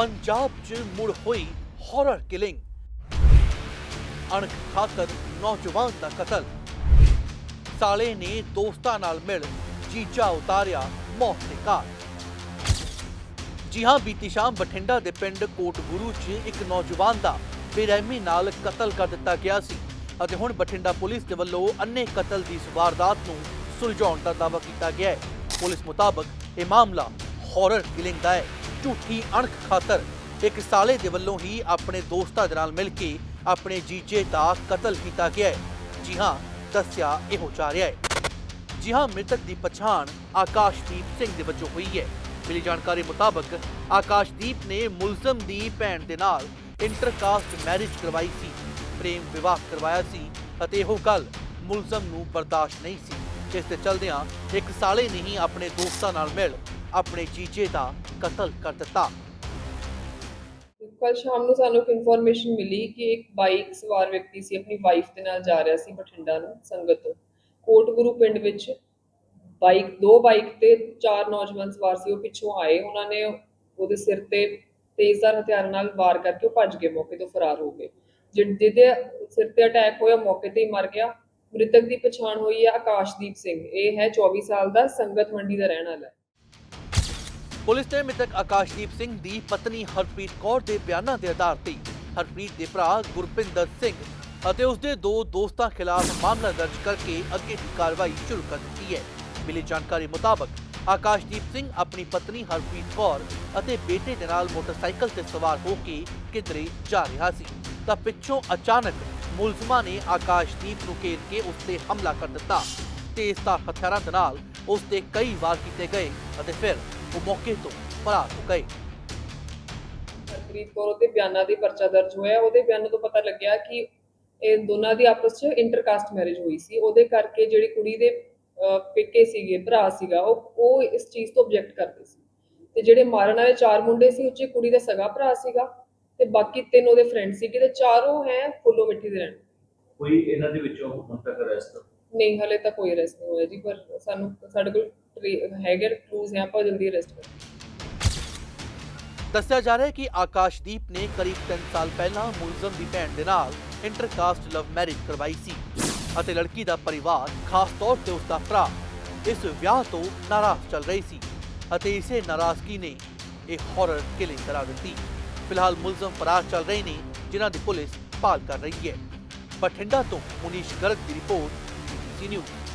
ਪੰਜਾਬ 'ਚ ਮੁੜ ਹੋਈ ਹਾਰਰ ਕਿਲਿੰਗ ਅਣਖ ਖਾਤਰ ਨੌਜਵਾਨ ਦਾ ਕਤਲ ਸਾਲੇ ਨੇ ਦੋਸਤਾਂ ਨਾਲ ਮਿਲ ਜੀਜਾ ਉਤਾਰਿਆ ਮੌਤ ਦੇ ਘਾਟ ਜੀ ਹਾਂ ਬੀਤੀ ਸ਼ਾਮ ਬਠਿੰਡਾ ਦੇ ਪਿੰਡ ਕੋਟਗੁਰੂ 'ਚ ਇੱਕ ਨੌਜਵਾਨ ਦਾ ਬੇਰਹਿਮੀ ਨਾਲ ਕਤਲ ਕਰ ਦਿੱਤਾ ਗਿਆ ਸੀ ਅਤੇ ਹੁਣ ਬਠਿੰਡਾ ਪੁਲਿਸ ਦੇ ਵੱਲੋਂ ਅੰਨੇ ਕਤਲ ਦੀ ਇਸ ਵਾਰਦਾਤ ਨੂੰ ਸੁਲਝਾਉਣ ਦਾ ਦਾਅਵਾ ਕੀਤਾ ਗਿਆ ਹੈ ਪੁਲਿਸ ਮੁਤਾਬਕ ਇਹ ਮਾਮਲਾ ਹਾਰਰ ਕਿਲਿੰਗ ਦਾ ਹੈ। ਝੂਠੀ ਅਣਖ ਖਾਤਰ ਇੱਕ ਸਾਲੇ ਦੇ ਵੱਲੋਂ ਹੀ ਆਪਣੇ ਦੋਸਤਾਂ ਦੇ ਨਾਲ ਮਿਲ ਕੇ ਆਪਣੇ ਜੀਜੇ ਦਾ ਕਤਲ ਕੀਤਾ ਗਿਆ ਹੈ। ਜੀ ਹਾਂ, ਦੱਸਿਆ ਇਹੋ ਜਾ ਰਿਹਾ ਹੈ। ਜੀ ਹਾਂ, ਮ੍ਰਿਤਕ ਦੀ ਪਛਾਣ ਆਕਾਸ਼ਦੀਪ ਸਿੰਘ ਦੇ ਵਜੋਂ ਹੋਈ ਹੈ। ਮਿਲੀ ਜਾਣਕਾਰੀ ਮੁਤਾਬਕ ਆਕਾਸ਼ਦੀਪ ਨੇ ਮੁਲਜ਼ਮ ਦੀ ਭੈਣ ਦੇ ਨਾਲ ਇੰਟਰਕਾਸਟ ਮੈਰਿਜ ਕਰਵਾਈ ਸੀ। ਪ੍ਰੇਮ ਵਿਵਾਹ ਕਰਵਾਇਆ ਸੀ ਅਤੇ ਉਹ ਗੱਲ ਮੁਲਜ਼ਮ ਨੂੰ ਬਰਦਾਸ਼ਤ ਨਹੀਂ ਸੀ। ਜਿਸ ਦੇ ਚਲਦਿਆਂ ਇੱਕ ਸਾਲੇ ਨੇ ਹੀ ਆਪਣੇ ਦੋਸਤਾਂ ਨਾਲ ਮਿਲ ਆਪਣੇ ਜੀਜੇ ਦਾ ਕਤਲ ਕਰ ਦਿੱਤਾ। ਕੱਲ ਸ਼ਾਮ ਨੂੰ ਸਾਨੂੰ ਇੱਕ ਇਨਫੋਰਮੇਸ਼ਨ ਮਿਲੀ ਕਿ ਇੱਕ ਬਾਈਕ ਸਵਾਰ ਵਿਅਕਤੀ ਸੀ, ਆਪਣੀ ਵਾਈਫ ਦੇ ਨਾਲ ਜਾ ਰਿਹਾ ਸੀ ਬਠਿੰਡਾ ਨੂੰ, ਸੰਗਤ ਤੋਂ। ਕੋਟਗੁਰੂ ਪਿੰਡ ਵਿੱਚ ਬਾਈਕ ਦੋ ਬਾਈਕ ਤੇ ਚਾਰ ਨੌਜਵਾਨ ਸਵਾਰ ਸੀ, ਉਹ ਪਿੱਛੋਂ ਆਏ। ਉਹਨਾਂ ਨੇ ਉਹਦੇ ਸਿਰ ਤੇ ਤੇਜ਼ਧਾਰ ਹਥਿਆਰਾਂ ਨਾਲ ਵਾਰ ਕਰਕੇ ਉਹ ਭੱਜ ਗਏ, ਮੌਕੇ ਤੋਂ ਫਰਾਰ ਹੋ ਗਏ। ਜਿਹਦੇ ਸਿਰ ਤੇ ਅਟੈਕ ਹੋਇਆ, ਮੌਕੇ ਤੇ ਹੀ ਮਰ ਗਿਆ। ਮ੍ਰਿਤਕ ਦੀ ਪਛਾਣ ਹੋਈ ਹੈ ਆਕਾਸ਼ਦੀਪ ਸਿੰਘ। ਇਹ ਹੈ 24 ਸਾਲ ਦਾ ਸੰਗਤ ਮੰਡੀ ਦਾ ਰਹਿਣ ਵਾਲਾ ਪੁਲਿਸ ਨੇ ਮ੍ਰਿਤਕ ਆਕਾਸ਼ਦੀਪ ਸਿੰਘ ਦੀ ਪਤਨੀ ਹਰਪ੍ਰੀਤ ਕੌਰ ਦੇ ਬਿਆਨਾਂ ਦੇ ਆਧਾਰ ਤੇ ਹਰਪ੍ਰੀਤ ਦੇ ਭਰਾ ਗੁਰਪਿੰਦਰ ਸਿੰਘ ਅਤੇ ਉਸ ਦੇ ਦੋ ਦੋਸਤਾਂ ਖਿਲਾਫ ਮਾਮਲਾ ਦਰਜ ਕਰਕੇ ਅੱਗੇ ਦੀ ਕਾਰਵਾਈ ਸ਼ੁਰੂ ਕਰ ਦਿੱਤੀ ਹੈ। ਮਿਲੀ ਜਾਣਕਾਰੀ ਮੁਤਾਬਕ ਆਕਾਸ਼ਦੀਪ ਸਿੰਘ ਆਪਣੀ ਪਤਨੀ ਹਰਪ੍ਰੀਤ ਕੌਰ ਅਤੇ ਬੇਟੇ ਦੇ ਨਾਲ ਮੋਟਰਸਾਈਕਲ ਤੇ ਸਵਾਰ ਹੋ ਕੇ ਕਿਧਰੇ ਜਾ ਰਿਹਾ ਸੀ। ਤਾਂ ਪਿੱਛੋਂ ਅਚਾਨਕ ਮੁਲਜ਼ਮਾਂ ਨੇ ਆਕਾਸ਼ਦੀਪ ਨੂੰ ਘੇਰ ਕੇ ਉਸ ਤੇ ਹਮਲਾ ਕਰ ਦਿੱਤਾ ਤੇਜ਼ਧਾਰ ਹਥਿਆਰਾਂ ਦੇ ਨਾਲ ਉਸ ਤੇ ਕਈ ਵਾਰ ਕੀਤੇ ਗਏ ਅਤੇ ਫਿਰ ਉਹ ਮੌਕੇ ਤੋਂ ਫਰਾਰ ਹੋ ਗਏ। ਹਰਪ੍ਰੀਤ ਕੌਰ ਉਹਦੇ ਬਿਆਨਾਂ ਦੀ ਪਰਚਾ ਦਰਜ ਹੋਇਆ। ਉਹਦੇ ਬਿਆਨਾਂ ਤੋਂ ਪਤਾ ਲੱਗਿਆ ਕਿ ਇਹ ਦੋਨਾਂ ਦੀ ਆਪਸ 'ਚ ਇੰਟਰਕਾਸਟ ਮੈਰਿਜ ਹੋਈ ਸੀ। ਉਹਦੇ ਕਰਕੇ ਜਿਹੜੀ ਕੁੜੀ ਦੇ ਪੇਕੇ ਸੀਗੇ ਭਰਾ ਸੀਗਾ ਉਹ ਉਹ ਇਸ ਚੀਜ਼ ਤੋਂ ਆਬਜੈਕਟ ਕਰਦੇ ਸੀ। ਤੇ ਜਿਹੜੇ ਮਾਰਨ ਵਾਲੇ ਚਾਰ ਮੁੰਡੇ ਸੀ ਉਹ 'ਚ ਕੁੜੀ ਦਾ ਸਗਾ ਭਰਾ ਸੀਗਾ ਤੇ ਬਾਕੀ ਤਿੰਨ ਉਹਦੇ ਫਰੈਂਡ ਸੀਗੇ ਤੇ ਚਾਰੋਂ ਹੈ ਫੁੱਲੋ ਮਿੱਟੀ ਦੇ ਰਹਿਣ। ਕੋਈ ਇਹਨਾਂ ਦੇ ਵਿੱਚੋਂ ਹੁਣ ਤੱਕ ਅਰੈਸਟ ਨਹੀਂ, ਹਲੇ ਤੱਕ ਕੋਈ ਅਰੈਸਟ ਨਹੀਂ ਹੋਇਆ ਜੀ, ਪਰ ਸਾਨੂੰ, ਸਾਡੇ ਕੋਲ ਹੈਗੇ ਕਲੂਜ਼ ਹੈ ਆਪਾਂ ਜਲਦੀ ਅਰੈਸਟ ਕਰਾਂਗੇ। ਦੱਸਿਆ ਜਾ ਰਿਹਾ ਹੈ ਕਿ ਆਕਾਸ਼ਦੀਪ ਨੇ ਕਰੀਬ 3 ਸਾਲ ਪਹਿਲਾਂ ਮੁਲਜ਼ਮ ਦੀ ਭੈਣ ਦੇ ਨਾਲ ਇੰਟਰਕਾਸਟ ਲਵ ਮੈਰਿਜ ਕਰਵਾਈ ਸੀ ਅਤੇ ਲੜਕੀ ਦਾ ਪਰਿਵਾਰ ਖਾਸ ਤੌਰ ਤੇ ਉਸ ਦਾ ਭਰਾ ਇਸ ਵਿਆਹ ਤੋਂ ਨਾਰਾਜ਼ ਚੱਲ ਰਹੀ ਸੀ ਅਤੇ ਇਸੇ ਨਾਰਾਜ਼ਗੀ ਨੇ ਇਹ ਹਾਰਰ ਕਿਲਿੰਗ ਕਰਾ ਦਿੱਤੀ। ਫਿਲਹਾਲ ਮੁਲਜ਼ਮ ਫਰਾਰ ਚੱਲ ਰਹੇ ਨੇ, ਜਿਨ੍ਹਾਂ ਦੀ ਪੁਲਿਸ ਭਾਲ ਕਰ ਰਹੀ ਹੈ। ਬਠਿੰਡਾ ਤੋਂ ਮੁਨੀਸ਼ ਗਰਗ ਦੀ ਰਿਪੋਰਟ continue.